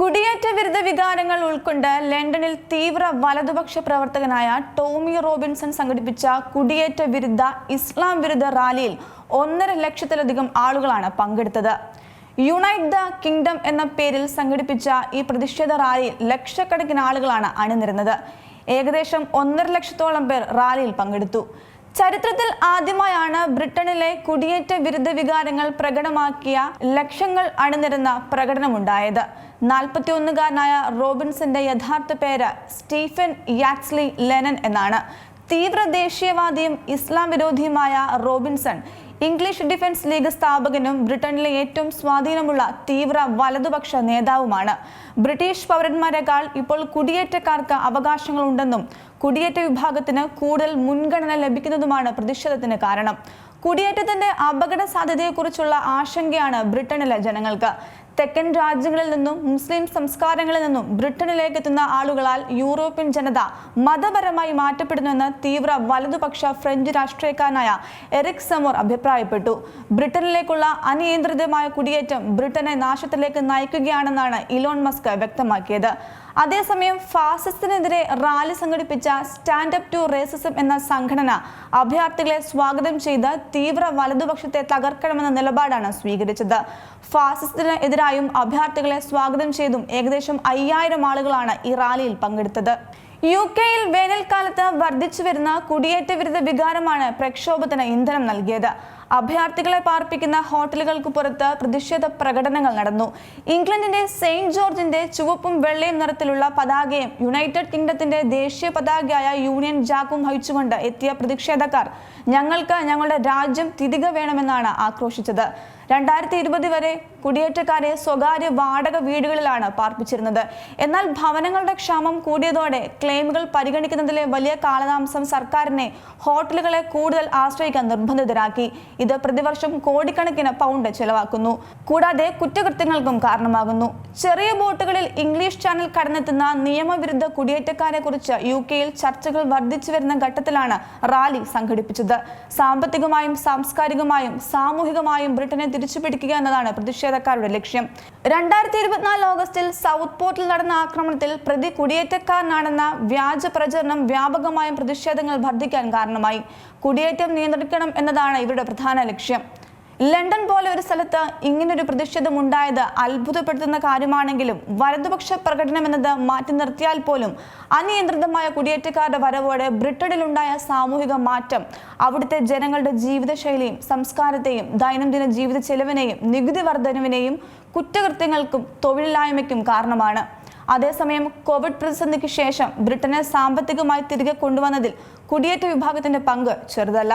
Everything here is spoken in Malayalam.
കുടിയേറ്റ വിരുദ്ധ വികാരങ്ങൾ ഉൾക്കൊണ്ട് ലണ്ടനിൽ തീവ്ര വലതുപക്ഷ പ്രവർത്തകനായ ടോമി റോബിൻസൺ സംഘടിപ്പിച്ച കുടിയേറ്റ വിരുദ്ധ ഇസ്ലാം വിരുദ്ധ റാലിയിൽ ഒന്നര ലക്ഷത്തിലധികം ആളുകളാണ് പങ്കെടുത്തത്. യുണൈറ്റ് ദ കിങ്ഡം എന്ന പേരിൽ സംഘടിപ്പിച്ച ഈ പ്രതിഷേധ റാലിയിൽ ലക്ഷക്കണക്കിന് ആളുകളാണ് അണിനിരുന്നത്. ഏകദേശം ഒന്നര ലക്ഷത്തോളം പേർ റാലിയിൽ പങ്കെടുത്തു. ചരിത്രത്തിൽ ആദ്യമായാണ് ബ്രിട്ടനിലെ കുടിയേറ്റ വിരുദ്ധ വികാരങ്ങൾ പ്രകടമാക്കിയ ലക്ഷങ്ങൾ അണിനിരുന്ന പ്രകടനമുണ്ടായത്. നാൽപ്പത്തിയൊന്നുകാരനായ റോബിൻസിന്റെ യഥാർത്ഥ പേര് സ്റ്റീഫൻ യാക്സ്ലി ലെനൻ എന്നാണ്. തീവ്ര ദേശീയവാദിയും ഇസ്ലാം വിരോധിയുമായ റോബിൻസൺ ഇംഗ്ലീഷ് ഡിഫൻസ് ലീഗ് സ്ഥാപകനും ബ്രിട്ടനിലെ ഏറ്റവും സ്വാധീനമുള്ള തീവ്ര വലതുപക്ഷ നേതാവുമാണ്. ബ്രിട്ടീഷ് പൗരന്മാരെക്കാൾ ഇപ്പോൾ കുടിയേറ്റക്കാർക്ക് അവകാശങ്ങളുണ്ടെന്നും കുടിയേറ്റ വിഭാഗത്തിന് കൂടുതൽ മുൻഗണന ലഭിക്കുന്നതുമാണ് പ്രതിഷേധത്തിന് കാരണം. കുടിയേറ്റത്തിന്റെ അപകട സാധ്യതയെക്കുറിച്ചുള്ള ആശങ്കയാണ് ബ്രിട്ടനിലെ ജനങ്ങൾക്ക്. തെക്കൻ രാജ്യങ്ങളിൽ നിന്നും മുസ്ലിം സംസ്കാരങ്ങളിൽ നിന്നും ബ്രിട്ടനിലേക്ക് എത്തുന്ന ആളുകളാൽ യൂറോപ്യൻ ജനത മതപരമായി മാറ്റപ്പെടുന്നുവെന്ന് തീവ്ര വലതുപക്ഷ ഫ്രഞ്ച് രാഷ്ട്രീയക്കാരനായ എറിക് സമോർ അഭിപ്രായപ്പെട്ടു. ബ്രിട്ടനിലേക്കുള്ള അനിയന്ത്രിതമായ കുടിയേറ്റം ബ്രിട്ടനെ നാശത്തിലേക്ക് നയിക്കുകയാണെന്നാണ് ഇലോൺ മസ്ക് വ്യക്തമാക്കിയത്. അതേസമയം ഫാസിസത്തിനെതിരെ റാലി സംഘടിപ്പിച്ച സ്റ്റാൻഡ് അപ്പ് ടു റേസിസം എന്ന സംഘടന അഭയാർത്ഥികളെ സ്വാഗതം ചെയ്ത് തീവ്ര വലതുപക്ഷത്തെ തകർക്കണമെന്ന നിലപാടാണ് സ്വീകരിച്ചത്. ഫാസിസത്തിന് അഭയാർത്ഥികളെ സ്വാഗതം ചെയ്തും ഏകദേശം അയ്യായിരം ആളുകളാണ് ഈ റാലിയിൽ പങ്കെടുത്തത്. യു കെയിൽ വേനൽക്കാലത്ത് വർദ്ധിച്ചു വരുന്ന കുടിയേറ്റ വിരുദ്ധ വികാരമാണ് പ്രക്ഷോഭത്തിന് ഇന്ധനം നൽകിയത്. അഭയാർത്ഥികളെ പാർപ്പിക്കുന്ന ഹോട്ടലുകൾക്ക് പുറത്ത് പ്രതിഷേധ പ്രകടനങ്ങൾ നടന്നു. ഇംഗ്ലണ്ടിന്റെ സെയിന്റ് ജോർജിന്റെ ചുവപ്പും വെള്ളയും നിറത്തിലുള്ള പതാകയും യുണൈറ്റഡ് കിങ്ഡത്തിന്റെ ദേശീയ പതാകയായ യൂണിയൻ ജാക്കും വഹിച്ചുകൊണ്ട് എത്തിയ പ്രതിഷേധക്കാർ ഞങ്ങൾക്ക് ഞങ്ങളുടെ രാജ്യം തിരികെ വേണമെന്നാണ് ആക്രോശിച്ചത്. രണ്ടായിരത്തി ഇരുപത് വരെ കുടിയേറ്റക്കാരെ സ്വകാര്യ വാടക വീടുകളിലാണ് പാർപ്പിച്ചിരുന്നത്. എന്നാൽ ഭവനങ്ങളുടെ ക്ഷാമം കൂടിയതോടെ ക്ലെയിമുകൾ പരിഗണിക്കുന്നതിലെ വലിയ കാലതാമസം സർക്കാരിനെ ഹോട്ടലുകളെ കൂടുതൽ ആശ്രയിക്കാൻ നിർബന്ധിതരാക്കി. ഇത് പ്രതിവർഷം കോടിക്കണക്കിന് പൗണ്ട് ചെലവാക്കുന്നു. കൂടാതെ കുറ്റകൃത്യങ്ങൾക്കും കാരണമാകുന്നു. ചെറിയ ബോട്ടുകളിൽ ഇംഗ്ലീഷ് ചാനൽ കടന്നെത്തുന്ന നിയമവിരുദ്ധ കുടിയേറ്റക്കാരെ കുറിച്ച് യു കെയിൽ ചർച്ചകൾ വർദ്ധിച്ചു വരുന്ന ഘട്ടത്തിലാണ് റാലി സംഘടിപ്പിച്ചത്. സാമ്പത്തികമായും സാംസ്കാരികമായും സാമൂഹികമായും ബ്രിട്ടനെ തിരിച്ചുപിടിക്കുക എന്നതാണ് പ്രതിഷേധക്കാരുടെ ലക്ഷ്യം. രണ്ടായിരത്തി ഇരുപത്തിനാല് ഓഗസ്റ്റിൽ സൗത്ത് പോർട്ടിൽ നടന്ന ആക്രമണത്തിൽ പ്രതി കുടിയേറ്റക്കാരനാണെന്ന വ്യാജ പ്രചരണം വ്യാപകമായും പ്രതിഷേധങ്ങൾ വർദ്ധിക്കാൻ കാരണമായി. കുടിയേറ്റം നിയന്ത്രിക്കണം എന്നതാണ് ഇവരുടെ പ്രധാന ലക്ഷ്യം. ലണ്ടൻ പോലെ ഒരു സ്ഥലത്ത് ഇങ്ങനൊരു പ്രതിഷേധം ഉണ്ടായത് അത്ഭുതപ്പെടുത്തുന്ന കാര്യമാണെങ്കിലും വലതുപക്ഷ പ്രകടനം എന്നത് മാറ്റി നിർത്തിയാൽ പോലും അനിയന്ത്രിതമായ കുടിയേറ്റക്കാരുടെ വരവോടെ ബ്രിട്ടനിലുണ്ടായ സാമൂഹിക മാറ്റം അവിടുത്തെ ജനങ്ങളുടെ ജീവിതശൈലിയും സംസ്കാരത്തെയും ദൈനംദിന ജീവിത ചെലവിനെയും നികുതി വർധനവിനെയും കുറ്റകൃത്യങ്ങൾക്കും തൊഴിലില്ലായ്മയ്ക്കും കാരണമാണ്. അതേസമയം കോവിഡ് പ്രതിസന്ധിക്ക് ശേഷം ബ്രിട്ടനെ സാമ്പത്തികമായി തിരികെ കൊണ്ടുവന്നതിൽ കുടിയേറ്റ വിഭാഗത്തിന്റെ പങ്ക് ചെറുതല്ല.